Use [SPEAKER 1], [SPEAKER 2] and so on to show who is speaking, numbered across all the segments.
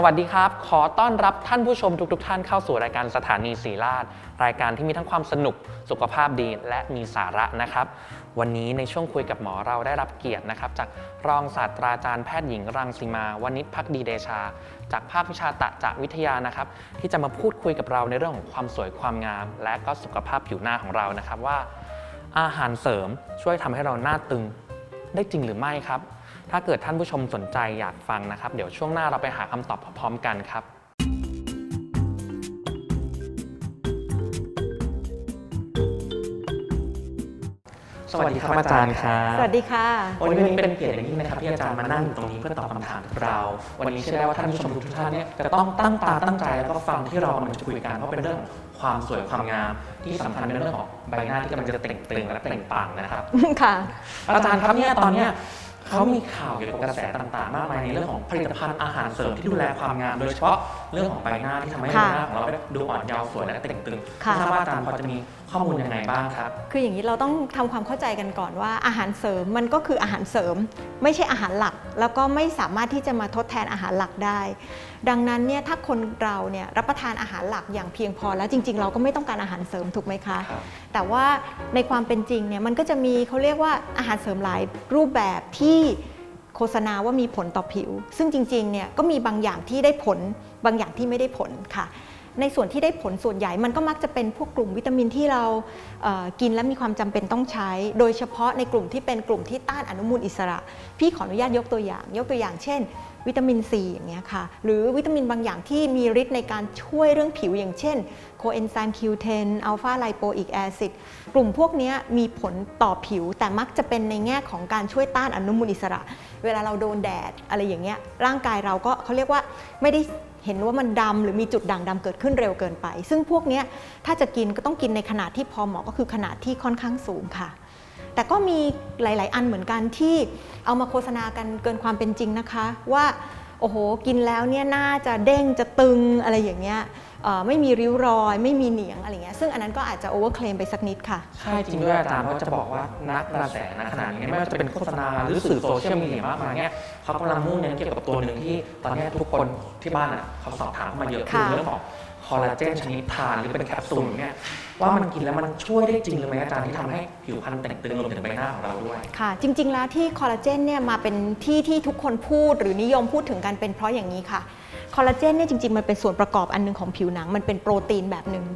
[SPEAKER 1] สวัสดีครับ ขอต้อนรับท่านผู้ชมทุกๆทท่านเข้าสู่รายการสถานีสีราชรายการที่มีทั้งความสนุกสุขภาพดีและมีสาระนะครับ วันนี้ในช่วงคุยกับหมอเราได้รับเกียรตินะครับ จากรองศาสตราจารย์แพทย์หญิงรังสีมาวณิชพักดีเดชา จากภาควิชาตะจะวิทยานะครับ ที่จะมาพูดคุยกับเราในเรื่องของความสวยความงาม และก็สุขภาพผิวหน้าของเรานะครับว่า อาหารเสริมช่วยทำให้เราหน้าตึงได้จริงหรือไม่ครับ ถ้าเกิดท่านผู้ชมสนใจอยากฟังนะครับ เดี๋ยวช่วงหน้าเราไปหาคำตอบพร้อมๆกันครับสวัสดีครับอาจารย์ครับ
[SPEAKER 2] สวัสดีค่ะ
[SPEAKER 1] วันนี้เป็นเกียรติอย่างยิ่งนะครับที่อาจารย์มานั่งอยู่ตรงนี้เพื่อตอบคำถามกับเรา วันนี้เชื่อได้ว่าท่านผู้ชมทุกท่านเนี่ยจะต้องตั้งตาตั้งใจแล้วก็ฟังที่เรากำลังจะคุยกันเพราะเป็นเรื่องของความสวยความงาม ที่สำคัญเป็นเรื่องของใบหน้าที่กำลังจะเต่งตึงและเปล่งปลั่งนะครับ
[SPEAKER 2] ค่ะ
[SPEAKER 1] อาจารย์ครับเนี่ยตอนเนี้ย เขามีข่าวเกี่ยวกับกระแสต่างๆ มากมายในเรื่องของผลิตภัณฑ์อาหารเสริมที่ดูแลความงาม โดยเฉพาะเรื่องของใบหน้าที่ทำให้ใบ
[SPEAKER 2] ค่ะ
[SPEAKER 1] หน้าของเราดูอ่อนเยาว์สวยและเต่งตึง
[SPEAKER 2] ค่ะ
[SPEAKER 1] ไม่ทราบว่าอาจารย์พอจะมี ข้อมูลยังไงบ้างครับ
[SPEAKER 2] คืออย่างนี้เราต้องทำความเข้าใจกันก่อนว่า อาหารเสริมมันก็คืออาหารเสริม ไม่ใช่อาหารหลัก แล้วก็ไม่สามารถที่จะมาทดแทนอาหารหลักได้ ดังนั้นเนี่ยถ้าคนเราเนี่ยรับประทานอาหารหลักอย่างเพียงพอแล้วจริง ๆ เราก็ไม่ต้องการอาหารเสริมถูกไหมคะ
[SPEAKER 1] ครับ
[SPEAKER 2] แต่ว่าในความเป็นจริงเนี่ยมันก็จะมีเขาเรียกว่าอาหารเสริมหลายรูปแบบที่โฆษณาว่ามีผลต่อผิว ซึ่งจริงๆเนี่ยก็มีบางอย่างที่ได้ผลบางอย่างที่ไม่ได้ผลค่ะ ในส่วนที่ได้ผลส่วนใหญ่มันก็มักจะเป็นพวกกลุ่มวิตามินที่เรากินและมีความจำเป็นต้องใช้ โดยเฉพาะในกลุ่มที่เป็นกลุ่มที่ต้านอนุมูลอิสระ พี่ขออนุญาตยกตัวอย่าง ยกตัวอย่างเช่น วิตามินซีอย่างเงี้ยค่ะหรือวิตามินบางอย่างที่มีฤทธิ์ในการช่วยเรื่องผิวอย่างเช่นโคเอนไซม์ Q10 อัลฟาไลโปอิกแอซิดกลุ่มพวกนี้มีผลต่อผิวแต่มักจะเป็นในแง่ของการช่วยต้านอนุมูลอิสระ เวลาเราโดนแดดอะไรอย่างเงี้ยร่างกายเราก็เขาเรียกว่าไม่ได้ เห็นว่ามันดำหรือมีจุดด่างดำเกิดขึ้นเร็วเกินไป ซึ่งพวกนี้ถ้าจะกินก็ต้องกินในขนาดที่พอเหมาะก็คือขนาดที่ค่อนข้างสูงค่ะ แต่ก็มีหลาย ๆ อันเหมือนกันที่เอามาโฆษณากันเกินความเป็นจริงนะคะ ว่าโอ้โหกินแล้วเนี่ยน่าจะเด้งจะตึงอะไรอย่างเงี้ย ไม่มีริ้วรอย ไม่มีเหนียงอะไรเงี้ยซึ่งอันนั้นก็อาจจะโอเวอร์เคลมไปสักนิดค่ะ
[SPEAKER 1] ใช่จริงด้วยอาจารย์เพราะจะบอกว่านักกระแสนะขนาดนี้ไม่ว่าจะเป็นโฆษณาหรือสื่อโซเชียลมีเดียมากมายเนี่ยเขากำลังมุ่งเน้นเกี่ยวกับตัวหนึ่งที่ตอนนี้ทุกคนที่บ้านอะเขาสอบถามเข้ามาเยอะคือ
[SPEAKER 2] ค่ะ
[SPEAKER 1] เรื่องของคอลลาเจนชนิดทานหรือเป็นแคปซูลเนี่ยว่ามันกินแล้วมันช่วยได้จริงหรือไม่อาจารย์ที่ทำให้ผิวพรรณแต่งตึงรวมถึงใบหน้าของเราด้วย
[SPEAKER 2] ค่ะ จริง ๆ แล้วที่คอลลาเจนเนี่ยมาเป็นที่ที่ทุกคนพูดหรือนิยมพูดถึงกันเป็นเพราะอย่างนี้ค่ะค อลลาเจนเนี่ยจริงๆ มันเป็นส่วนประกอบอันหนึงของผิวหนัง มันเป็นโปรตีนแบบหนึ่ง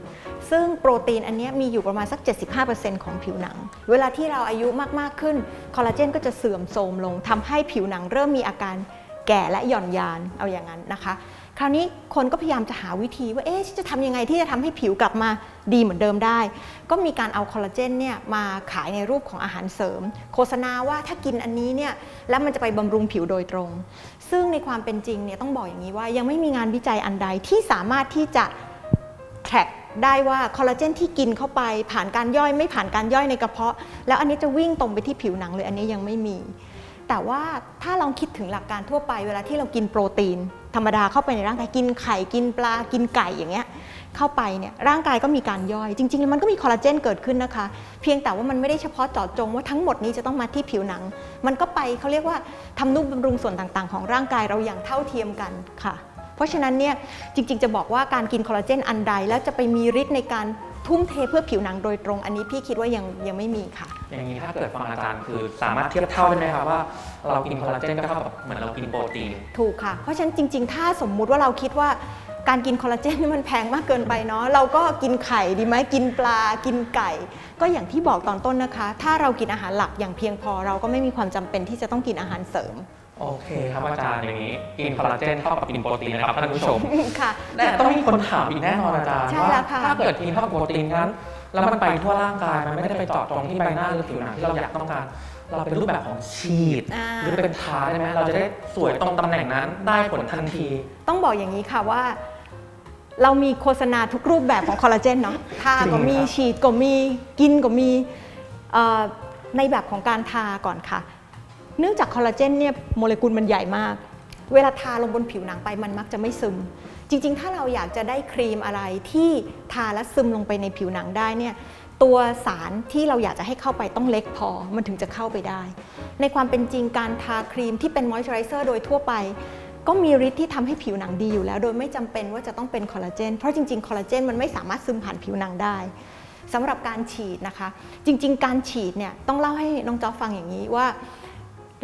[SPEAKER 2] ซึ่งโปรตีนอันเนี้ยมีอยู่ประมาณสัก 75%ของผิวหนัง เวลาที่เราอายุมากๆขึ้นคอลลาเจนก็จะเสื่อมโทรมลงทำให้ผิวหนังเริ่มมีอาการแก่และหย่อนยานเอาอย่างนั้นนะคะ คราวนี้คนก็พยายามจะหาวิธีว่าเอ๊ะจะทำยังไงที่จะทำให้ผิวกลับมาดีเหมือนเดิมได้ ก็มีการเอาคอลลาเจนเนี่ยมาขายในรูปของอาหารเสริม โฆษณาว่าถ้ากินอันนี้เนี่ยแล้วมันจะไปบำรุงผิวโดยตรง ซึ่งในความเป็นจริงเนี่ยต้องบอกอย่างนี้ว่ายังไม่มีงานวิจัยอันใดที่สามารถที่จะแทร็กได้ว่าคอลลาเจนที่กินเข้าไปผ่านการย่อยไม่ผ่านการย่อยในกระเพาะ แล้วอันนี้จะวิ่งตรงไปที่ผิวหนังเลยอันนี้ยังไม่มี แต่ว่าถ้าลองคิดถึงหลักการทั่วไปเวลาที่เรากินโปรตีน ธรรมดาเข้าไปในร่างกายกินไข่กินปลากินไก่อย่างเงี้ยเข้าไปเนี่ยร่างกายก็มีการย่อย จริง ๆ มันก็มีคอลลาเจนเกิดขึ้นนะคะ เพียงแต่ว่ามันไม่ได้เฉพาะเจาะจงว่าทั้งหมดนี้จะต้องมาที่ผิวหนัง มันก็ไปเขาเรียกว่าทำนุบำรุงส่วนต่างๆ ของร่างกายเราอย่างเท่าเทียมกันค่ะ เพราะฉะนั้นเนี่ยจริง ๆ จะบอกว่าการกินคอลลาเจนอันใดแล้วจะไปมีฤทธิ์ในการทุ่มเทเพื่อผิวหนังโดยตรง อันนี้พี่คิดว่ายังยังไม่มีค่ะ
[SPEAKER 1] อย่างนี้ถ้าเกิดฟังอาจารย์คือสามารถเทียบเท่าได้ไหมครับว่าเรากินคอลลาเจนก็เท่ากับเหมือนเรากินโปรตีน
[SPEAKER 2] ถูกค่ะ เพราะฉะนั้นจริง ๆ ถ้าสมมุติว่าเราคิดว่าการกินคอลลาเจนนี่มันแพงมากเกินไปเนาะเราก็กินไข่ดีไหมกินปลากินไก่ ก็อย่างที่บอกตอนต้นนะคะ ถ้าเรากินอาหารหลักอย่างเพียงพอ เราก็ไม่มีความจำเป็นที่จะต้องกินอาหารเสริม
[SPEAKER 1] โอเคครับอาจารย์อย่างนี้กินคอลลาเจนเท่ากับกินโปรตีนนะครับท่านผู้ชม
[SPEAKER 2] ค่ะ
[SPEAKER 1] แต่ต้องมีคนถามอีกแน่นอนอาจารย์
[SPEAKER 2] ใช่
[SPEAKER 1] ว่า
[SPEAKER 2] แล้วค่ะ
[SPEAKER 1] ถ้าเกิดกินเท่ากับโปรตีนนั้น แล้วมันไปทั่วร่างกาย มันไม่ได้ไปเจาะจงที่ใบหน้าหรือผิวหนังที่เราอยากต้องการ เราเป็นรูปแบบของฉีด
[SPEAKER 2] อ่า
[SPEAKER 1] หรือเป็นทาได้ไหมเราจะได้สวยตรงตำแหน่งนั้นได้ผลทันที
[SPEAKER 2] ต้องบอกอย่างนี้ค่ะว่า เรามีโฆษณาทุกรูปแบบของคอลลาเจนเนาะทา
[SPEAKER 1] จริง
[SPEAKER 2] ก็มี
[SPEAKER 1] ครับ
[SPEAKER 2] ฉีดก็มีกินก็มีเอ่อในแบบของการทาก่อนค่ะ เนื่องจากคอลลาเจนเนี่ยโมเลกุลมันใหญ่มาก เวลาทาลงบนผิวหนังไปมันมักจะไม่ซึม จริงๆ ถ้าเราอยากจะได้ครีมอะไรที่ทาและซึมลงไปในผิวหนังได้เนี่ยตัวสารที่เราอยากจะให้เข้าไปต้องเล็กพอ มันถึงจะเข้าไปได้ ในความเป็นจริงการทาครีมที่เป็นมอยส์เจอไรเซอร์โดยทั่วไป ก็มีฤทธิ์ที่ทำให้ผิวหนังดีอยู่แล้ว โดยไม่จำเป็นว่าจะต้องเป็นคอลลาเจน เพราะจริงๆ คอลลาเจนมันไม่สามารถซึมผ่านผิวหนังได้สำหรับการฉีดนะคะ จริง ๆ การฉีดเนี่ยต้องเล่าให้น้องจ๊อบฟังอย่างนี้ว่า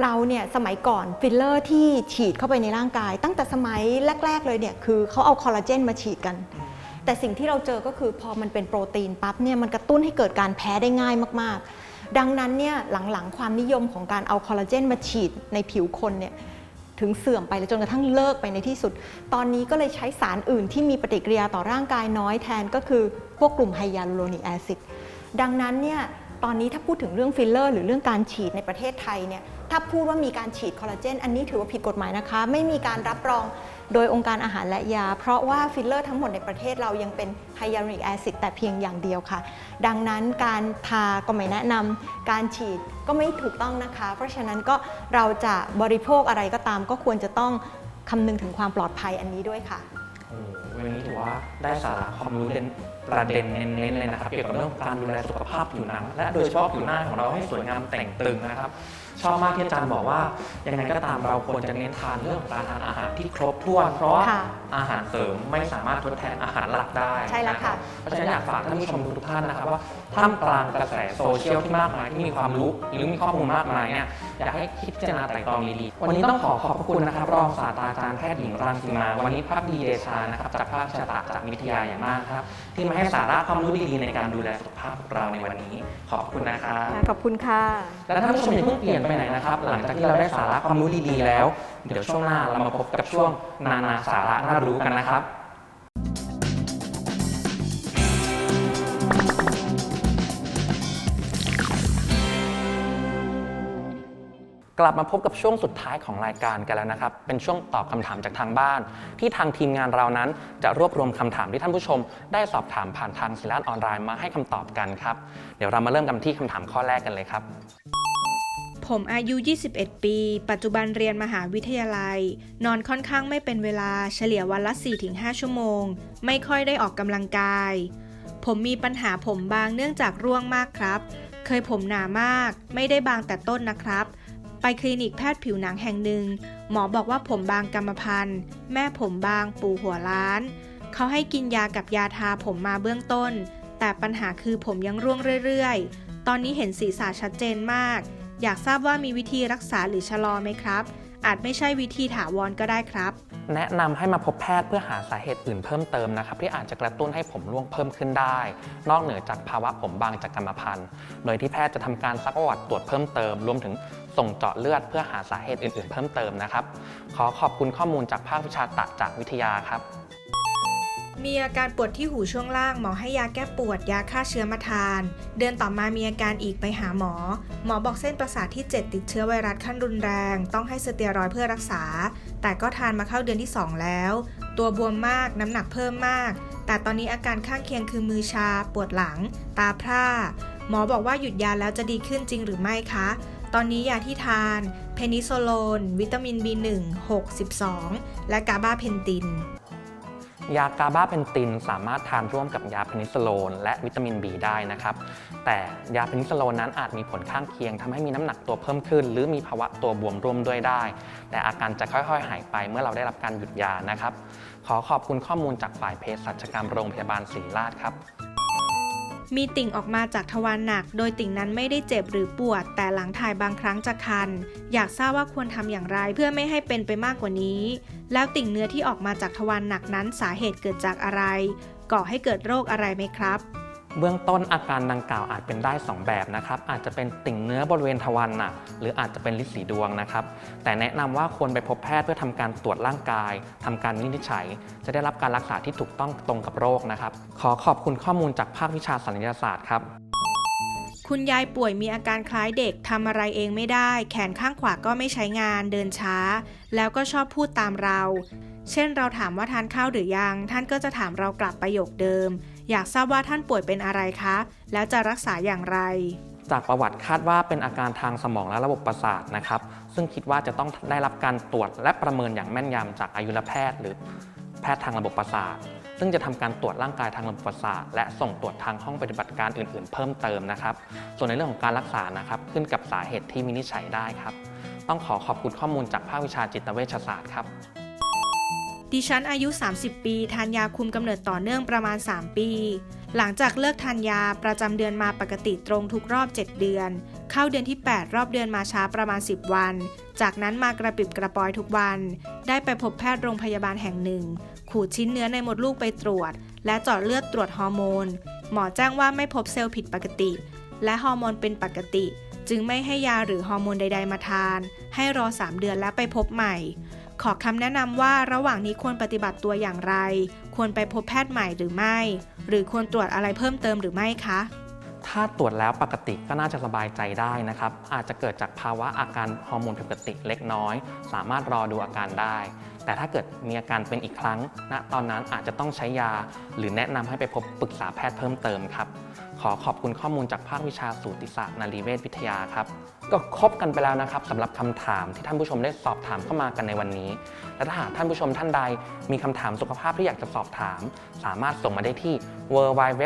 [SPEAKER 2] เราเนี่ยสมัยก่อนฟิลเลอร์ที่ฉีดเข้าไปในร่างกาย ตั้งแต่สมัยแรก ๆ เลยเนี่ยคือเขาเอาคอลลาเจนมาฉีดกัน แต่สิ่งที่เราเจอก็คือพอมันเป็นโปรตีนปั๊บเนี่ยมันกระตุ้นให้เกิดการแพ้ได้ง่ายมากๆ ดังนั้นเนี่ยหลังๆ ความนิยมของการเอาคอลลาเจนมาฉีดในผิวคนเนี่ยถึงเสื่อมไปแล้วจนกระทั่งเลิกไปในที่สุด ตอนนี้ก็เลยใช้สารอื่นที่มีปฏิกิริยาต่อร่างกายน้อยแทนก็คือพวกกลุ่มไฮยาลูโรนิกแอซิดดังนั้นเนี่ยตอนนี้ถ้าพูดถึงเรื่องฟิลเลอร์ หรือเรื่องการฉีดในประเทศไทยเนี่ย ถ้าพูดว่ามีการฉีดคอลลาเจนอันนี้ถือว่าผิดกฎหมายนะคะ ไม่มีการรับรองโดยองค์การอาหารและยา เพราะว่าฟิลเลอร์ทั้งหมดในประเทศเรายังเป็นไฮยาลูริกแอซิดแต่เพียงอย่างเดียวค่ะ ดังนั้นการทาก็ไม่แนะนำการฉีดก็ไม่ถูกต้องนะคะ เพราะฉะนั้นก็เราจะบริโภคอะไรก็ตาม ก็ควรจะต้องคำนึงถึงความปลอดภัยอันนี้ด้วยค่ะ
[SPEAKER 1] โอ้โหวันนี้ถือว่าได้สาระความรู้เด่นประเด็นเน้นๆเลยนะครับ เกี่ยวกับเรื่องของการดูแลสุขภาพผิวหนัง และโดยเฉพาะผิวหน้าของเราให้สวยงามแต่งตึงนะครับ ชอบมากที่อาจารย์บอกว่ายังไงก็ตามเราควรจะเน้นทานเรื่องของการทานอาหารที่ครบถ้วน เพราะว่า
[SPEAKER 2] ค่ะ
[SPEAKER 1] อาหารเสริมไม่สามารถทดแทนอาหารหลักได้
[SPEAKER 2] ใช่แล้วค่ะ
[SPEAKER 1] นรับเพราะฉะนั้นอยากฝากท่านผู้ชมทุกๆท่านนะครับว่าท่ามกลางกระแสโซเชียลที่มากมายที่มีความรู้หรือมีข้อมูลมากมายเนี่ยอยากให้คิดพิจารณาไตร่ตรองดีๆวันนี้ต้องขอขอบพระคุณนะครับรองศาสตราจารย์แพทย์หญิงรังสีมา วันนี้ภาคดีเดชานะครับจากภาคชะตาจากวิทยาอย่างมากครับ ที่มาให้สาระความรู้ดีๆในการดูแลสุขภาพของเราในวันนี้ ขอบคุณนะครับ
[SPEAKER 2] ขอบคุณค่ะ
[SPEAKER 1] และท่านผู้ชมอย่าเพิ่งเปลี่ยนไปไหนนะครับ หลังจากที่เราได้สาระความรู้ดีๆแล้ว เดี๋ยวช่วงหน้าเรามาพบกับช่วงนานาสาระน่ารู้กันนะครับกลับมาพบกับช่วงสุดท้ายของรายการกันแล้วนะครับ เป็นช่วงตอบคำถามจากทางบ้าน ที่ทางทีมงานเรานั้นจะรวบรวมคำถามที่ท่านผู้ชม ได้สอบถามผ่านทางศิลาออนไลน์มาให้คำตอบกันครับ เดี๋ยวเรามาเริ่มกันที่คำถามข้อแรกกันเลยครับ
[SPEAKER 3] ผมอายุ 21 ปี ปัจจุบันเรียนมหาวิทยาลัย นอนค่อนข้างไม่เป็นเวลา เฉลี่ยวันละ 4-5 ชั่วโมง ไม่ค่อยได้ออกกำลังกาย ผมมีปัญหาผมบางเนื่องจากร่วงมากครับ เคยผมหนามาก ไม่ได้บางแต่ต้นนะครับ ไปคลินิกแพทย์ผิวหนังแห่งหนึ่ง หมอบอกว่าผมบางกรรมพันธุ์ แม่ผมบางปู่หัวล้าน เขาให้กินยากับยาทาผมมาเบื้องต้น แต่ปัญหาคือผมยังร่วงเรื่อยๆ ตอนนี้เห็นศีรษะชัดเจนมาก อยากทราบว่ามีวิธีรักษาหรือชะลอไหมครับ อาจไม่ใช่วิธีถาวรก็ได้ครับ
[SPEAKER 1] แนะนำให้มาพบแพทย์เพื่อหาสาเหตุอื่นเพิ่มเติมนะครับ ที่อาจจะกระตุ้นให้ผมร่วงเพิ่มขึ้นได้ นอกเหนือจากภาวะผมบางจากกรรมพันธุ์ โดยที่แพทย์จะทำการซักประวัติตรวจเพิ่มเติม รวมถึงส่งเจาะเลือดเพื่อหาสาเหตุอื่น ๆ เพิ่มเติมนะครับ ขอขอบคุณข้อมูลจากภาควิชาตัดจากวิทยาครับ
[SPEAKER 3] มีอาการปวดที่หูช่วงล่างหมอให้ยาแก้ปวดยาฆ่าเชื้อมาทาน เดือนต่อมามีอาการอีกไปหาหมอ หมอบอกเส้นประสาทที่ 7 ติดเชื้อไวรัสขั้นรุนแรง ต้องให้สเตียรอยเพื่อรักษา แต่ก็ทานมาเข้าเดือนที่ 2 แล้ว ตัวบวมมากน้ำหนักเพิ่มมาก แต่ตอนนี้อาการข้างเคียงคือมือชา ปวดหลัง ตาพร่า หมอบอกว่าหยุดยาแล้วจะดีขึ้นจริงหรือไม่คะตอนนี้ยาที่ทาน เพนิโซโลน วิตามิน B1 6 12 และกาบาเพนติน
[SPEAKER 1] ยากาบาเพนตินสามารถทานร่วมกับยาเพนิซิลโลนและวิตามิน B ได้นะครับ แต่ยาเพนิซิลโลนนั้นอาจมีผลข้างเคียงทำให้มีน้ำหนักตัวเพิ่มขึ้น หรือมีภาวะตัวบวมร่วมด้วยได้ แต่อาการจะค่อยๆ หายไปเมื่อเราได้รับการหยุดยานะครับ ขอขอบคุณข้อมูลจากฝ่ายเภสัชกรรมโรงพยาบาลศรีราชครับ
[SPEAKER 3] มีติ่งออกมาจากทวารหนัก โดยติ่งนั้นไม่ได้เจ็บหรือปวด แต่หลังถ่ายบางครั้งจะคัน อยากทราบว่าควรทำอย่างไรเพื่อไม่ให้เป็นไปมากกว่านี้ แล้วติ่งเนื้อที่ออกมาจากทวารหนักนั้นสาเหตุเกิดจากอะไร ก่อให้เกิดโรคอะไรไหมครับ
[SPEAKER 1] เบื้องต้นอาการดังกล่าวอาจเป็นได้ 2 แบบนะครับอาจจะเป็นติ่งเนื้อบริเวณทวารหนักหรืออาจจะเป็นลิสีดวงนะครับ แต่แนะนำว่าควรไปพบแพทย์เพื่อทำการตรวจร่างกายทำการวินิจฉัย จะได้รับการรักษาที่ถูกต้องตรงกับโรคนะครับ ขอขอบคุณข้อมูลจากภาควิชาศัลยศาสตร์ครับ
[SPEAKER 3] คุณยายป่วยมีอาการคล้ายเด็กทำอะไรเองไม่ได้ แขนข้างขวาก็ไม่ใช้งาน เดินช้า แล้วก็ชอบพูดตามเรา เช่นเราถามว่าทานข้าวหรือยัง ท่านก็จะถามเรากลับประโยคเดิม อยากทราบว่าท่านป่วยเป็นอะไรคะ แล้วจะรักษาอย่างไร
[SPEAKER 1] จากประวัติคาดว่าเป็นอาการทางสมองและระบบประสาทนะครับ ซึ่งคิดว่าจะต้องได้รับการตรวจและประเมินอย่างแม่นยำจากอายุรแพทย์ หรือแพทย์ทางระบบประสาทซึ่งจะทำการตรวจร่างกายทางระบบประสาทและส่งตรวจทางห้องปฏิบัติการอื่น ๆ เพิ่มเติมนะครับ ส่วนในเรื่องของการรักษานะครับขึ้นกับสาเหตุที่วินิจฉัยได้ครับ ต้องขอขอบคุณข้อมูลจากภาควิชาจิตเวชศาสตร์ครับ
[SPEAKER 3] ดิฉันอายุ 30 ปีทานยาคุมกำเนิดต่อเนื่องประมาณ 3 ปี หลังจากเลิกทานยาประจำเดือนมาปกติตรงทุกรอบ 7 เดือน เข้าเดือนที่ 8 รอบเดือนมาช้าประมาณ 10 วัน จากนั้นมากระปิบกระปอยทุกวัน ได้ไปพบแพทย์โรงพยาบาลแห่งหนึ่ง ขูดชิ้นเนื้อในมดลูกไปตรวจ และเจาะเลือดตรวจฮอร์โมน หมอแจ้งว่าไม่พบเซลล์ผิดปกติ และฮอร์โมนเป็นปกติ จึงไม่ให้ยาหรือฮอร์โมนใด ๆ มาทาน ให้รอ 3 เดือนแล้วไปพบใหม่ ขอคำแนะนำว่าระหว่างนี้ควรปฏิบัติตัวอย่างไร ควรไปพบแพทย์ใหม่หรือไม่ หรือควรตรวจอะไรเพิ่มเติมหรือไม่คะ
[SPEAKER 1] ถ้าตรวจแล้วปกติก็น่าจะสบายใจได้นะครับ อาจจะเกิดจากภาวะอาการฮอร์โมนผิดปกติเล็กน้อย สามารถรอดูอาการได้ แต่ถ้าเกิดมีอาการเป็นอีกครั้งณตอนนั้นอาจจะต้องใช้ยา หรือแนะนำให้ไปพบปรึกษาแพทย์เพิ่มเติมครับ ขอขอบคุณข้อมูลจากภาควิชาสูติศาสตร์นารีเวชวิทยาครับ ก็ครบกันไปแล้วนะครับสำหรับคำถามที่ท่านผู้ชมได้สอบถามเข้ามากันในวันนี้ และถ้าหากท่านผู้ชมท่านใดมีคำถามสุขภาพที่อยากจะสอบถาม สามารถส่งมาได้ที่ w w w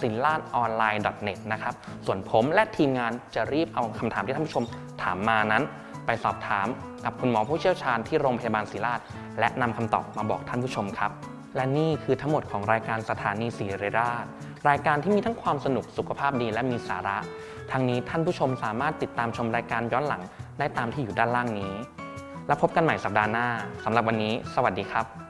[SPEAKER 1] s i n l a n o n l i n e n e t นะครับส่วนผมและทีมงานจะรีบเอาคำถามที่ท่านผู้ชมถามมานั้น ไปสอบถามกับคุณหมอผู้เชี่ยวชาญที่โรงพยาบาลศิริราช และนำคำตอบมาบอกท่านผู้ชมครับ และนี่คือทั้งหมดของรายการสถานีศิริราช รายการที่มีทั้งความสนุกสุขภาพดีและมีสาระทางนี้ท่านผู้ชมสามารถติดตามชมรายการย้อนหลังได้ตามที่อยู่ด้านล่างนี้ แล้วพบกันใหม่สัปดาห์หน้าสำหรับวันนี้ สวัสดีครับ